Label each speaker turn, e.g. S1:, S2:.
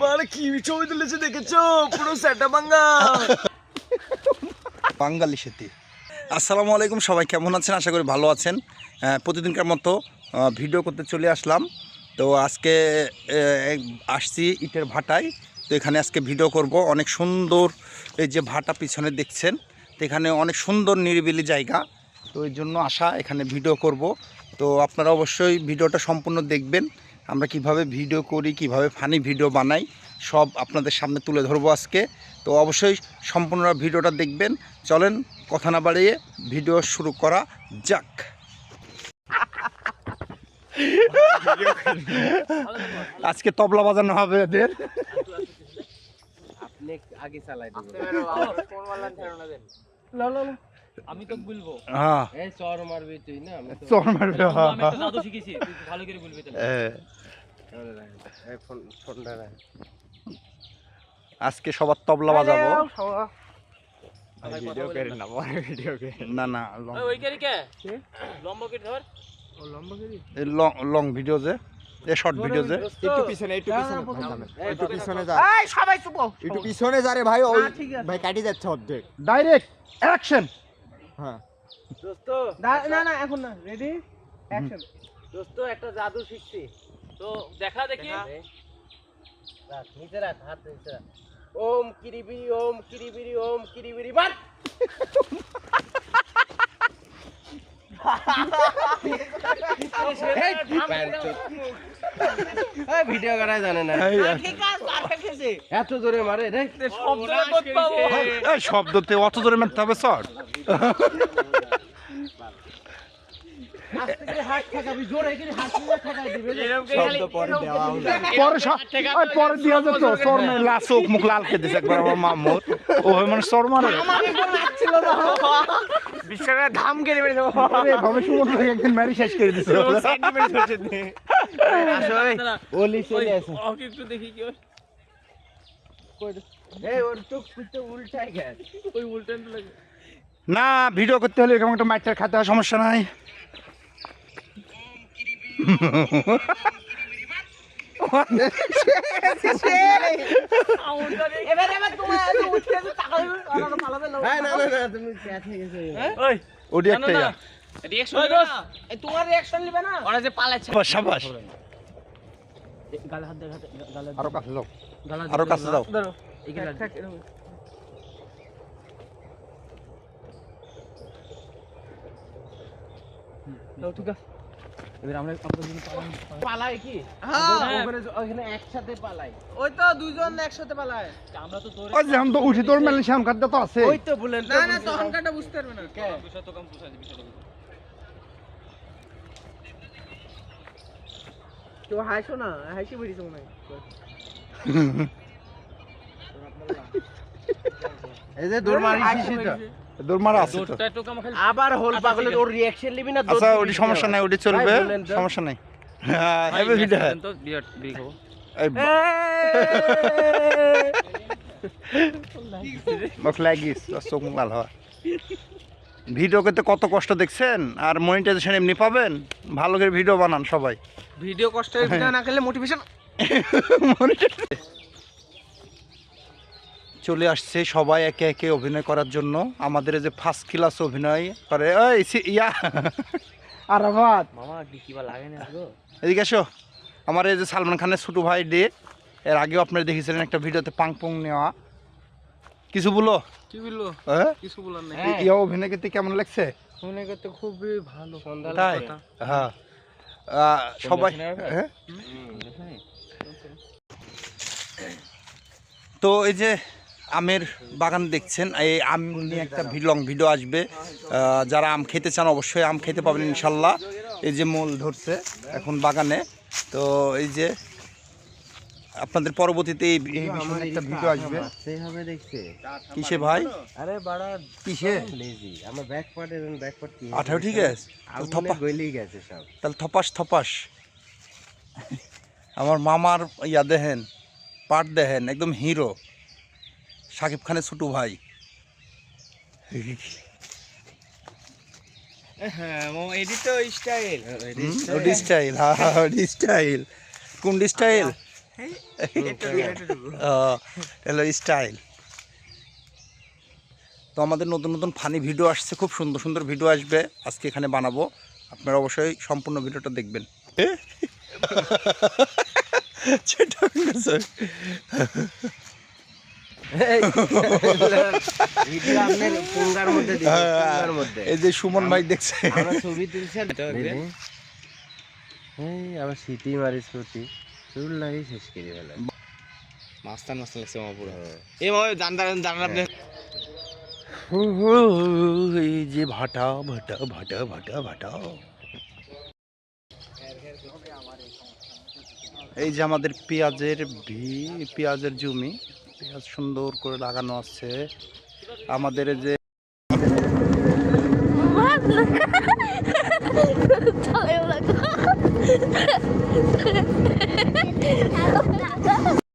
S1: মানে ছবি তুলেছে
S2: বাঙালি আসসালামু আলাইকুম, সবাই কেমন আছেন? আশা করি ভালো আছেন। প্রতিদিনকার মতো ভিডিও করতে চলে আসলাম। তো আজকে আসছি ইটের ভাটায়। তো এখানে আজকে ভিডিও করব। অনেক সুন্দর এই যে ভাটা পিছনে দেখছেন। তো এখানে অনেক সুন্দর নিরিবিলি জায়গা। তো এই জন্য আসা এখানে ভিডিও করব। তো আপনারা অবশ্যই ভিডিওটা সম্পূর্ণ দেখবেন। আমরা কীভাবে ভিডিও করি কীভাবে ফানি ভিডিও বানাই সব আপনাদের সামনে তুলে ধরবো আজকে। তো অবশ্যই সম্পূর্ণ ভিডিওটা দেখবেন। চলেন কথা না বাড়িয়ে ভিডিও শুরু করা যাক। আজকে তবলা বাজানো হবে এদের।
S1: আগে চালাই
S3: আমি তো বলব
S2: হ্যাঁ।
S1: এই চর মারবি তুই না
S2: চর মারবে হ্যাঁ,
S3: আমি একটা শিখেছি ভালো করে বলবি
S2: আজকে সবার তবলা বাজাবো।
S1: ভিডিও করে না। পরে ভিডিও করে
S2: না না
S3: ওই, কে? লম্বা কেটে ধর।
S1: ও লম্বা করি
S2: লং লং ভিডিও যে এ শর্ট ভিডিও যে।
S1: একটু পিছনে একটু পিছনে একটু পিছনে যা।
S4: এই সবাই চুপ
S1: একটু পিছনে যা রে ভাই ওই ভাই কাটি যাচ্ছে অর্ধেক।
S2: ডাইরেক্ট অ্যাকশন
S1: হ্যাঁ।
S3: দোস্ত।
S4: না না এখন না রেডি অ্যাকশন
S3: দোস্ত একটা জাদু শিখছি। তো দেখা দেখি।
S1: নিচে রাখ হাত নিচে রাখ। ওম কিরিবিরি ওম কিরিবিরি ওম কিরিবিরি বাট ভিডিও করা জানে না। এত জোরে মারে রে।
S3: শব্দ করতে
S2: শব্দতে অত জোরে মারতে হবে শর্ট
S1: পরে
S2: দিয়া যেত সর মেরে লাল মুখ লাল খেয়ে একবার আমার মামুর ও মানে সর মারে।
S4: বিশ্বকাপে ধাম কেটে মেরে দেবো।
S2: ভাবে সুমন একদিন মেরে শেষ করে দিছে।
S1: ওলি চলে আসে
S3: ওকে একটু দেখি কি।
S1: এই ওর চোখ উল্টাই গেছে।
S3: ওই উল্টান লাগে।
S2: না ভিডিও করতে হলে এরকম একটা মাইটার খাতে হয় সমস্যা নাই।
S4: তোমার উঠে টাকা পালাবে না
S1: হ্যাঁ না না না তুমি ক্যাথে গেছে
S3: ওই
S2: ওডি
S3: না
S2: একটা
S3: না
S2: ইয়া।
S3: রিঅ্যাকশন
S4: ওই
S3: দিবে
S4: দোস্ত,
S3: না
S4: এই তোমার রিঅ্যাকশন নিবে না
S3: ওরা যে পালাচ্ছে
S2: বাস, সাবাস
S3: গালে হাত দে গালে
S2: আরও কাছে যাও
S3: গালে
S2: আরও কাছে যাও
S4: ধরো
S3: এখানে
S4: থাক, এরকম।
S3: দাও ঠিক আছে। এবার আমরা আমরা যদি পালাই
S1: পালাই কি?
S4: হ্যাঁ।
S1: ওখানে ওখানে একসাথে পালাই
S4: ওই তো দুইজন একসাথে পালায়।
S3: আমরা তো তোর
S2: ওই তো উঠি তোর মেলে শ্যাম খাদ্য তো আছে।
S1: ওই তো বলেন
S4: না না তখন কাটা বুঝতে পারবে না।
S3: বিষয় তো কম বুঝাই দিবি
S4: তো হাসো না হাসি বেরিয়েছে মনে হয়।
S1: এই যে দৌড় শিশিটা
S4: বেরিয়েছে।
S2: আছে তো।
S3: দৌড়টা একটু কম খালি
S1: আবার হোল পাগলের ওর রিঅ্যাকশন নিবি না
S2: আচ্ছা ওটি সমস্যা নাই ওটি চলবে?
S1: ভাই বললেন তো।
S2: সমস্যা নাই। হ্যাঁ ভিডিও
S3: তো বিরাট বিগ হব।
S2: লাগিস চোখ মুখ লাল ভিডিও করতে কত কষ্ট দেখছেন? আর মনিটাইজেশন এমনি পাবেন? ভালো করে ভিডিও বানান সবাই।
S4: ভিডিও ভিডিও না খেলে মোটিভেশন
S2: চলে আসছে সবাই একে একে অভিনয় করার জন্য। আমাদের এই যে ফার্স্ট ক্লাস অভিনয় করে ওই ইয়া। আরাফাত এদিকে এসো। আমার এই যে সালমান খানের ছোটো ভাই ডে এর আগেও আপনারা দেখেছিলেন একটা ভিডিওতে পাং পং নেওয়া। কিছু বলো?
S4: কি বলল?
S2: হ্যাঁ?
S4: কিছু বলার নেই।
S2: ইয়া অভিনয় করতে কেমন লাগছে?
S1: মনে করতে খুবই ভালো। সন্ধ্যা
S2: তাই? হ্যাঁ। সবাই হ্যাঁ? তো এই যে আমের বাগান দেখছেন এই আম নিয়ে একটা লং ভিডিও আসবে। যারা আম খেতে চান অবশ্যই আম খেতে পাবেন ইনশাল্লাহ। এই যে মূল ধরছে এখন বাগানে। তো এই যে আপনাদের পরবর্তীতে এই বিষয়ে একটা ভিডিও আসবে।
S1: সেইভাবে দেখছে।
S2: কিসে ভাই?
S1: আরে বাড়া
S2: কিসে?
S1: লেজি। আমার ব্যাক পার্ট এবং ব্যাক পার্ট কি?
S2: আঠারো ঠিক আছে।
S1: গেছে সব।
S2: তাহলে থপাস থপাস। আমার মামার ইয়া দেখেন পাট দেখেন একদম হিরো সাকিব খানের ছোট ভাই।
S4: হ্যাঁ তো স্টাইল।
S2: কোন স্টাইল। Hello style. তো আমাদের নতুন নতুন ফানি ভিডিও আসছে খুব সুন্দর সুন্দর ভিডিও আসবে। আজকে এখানে বানাবো। আপনারা অবশ্যই সম্পূর্ণ ভিডিওটা দেখবেন। সেটা এই যে সুমন ভাই দেখছে।
S1: ছবি এই আবার সিটি মারিস প্রতি। চুল লাগি শেষ করে ফেলে।
S4: মাস্তান মাস্তান লাগছে আমার পুরো। এই মামা জানতা জানার আপনি
S2: এই যে ভাটা ভাটা ভাটা ভাটা ভাটা। এই যে আমাদের পেঁয়াজের ভি পেঁয়াজের জমি। পেঁয়াজ সুন্দর করে লাগানো আছে। আমাদের যে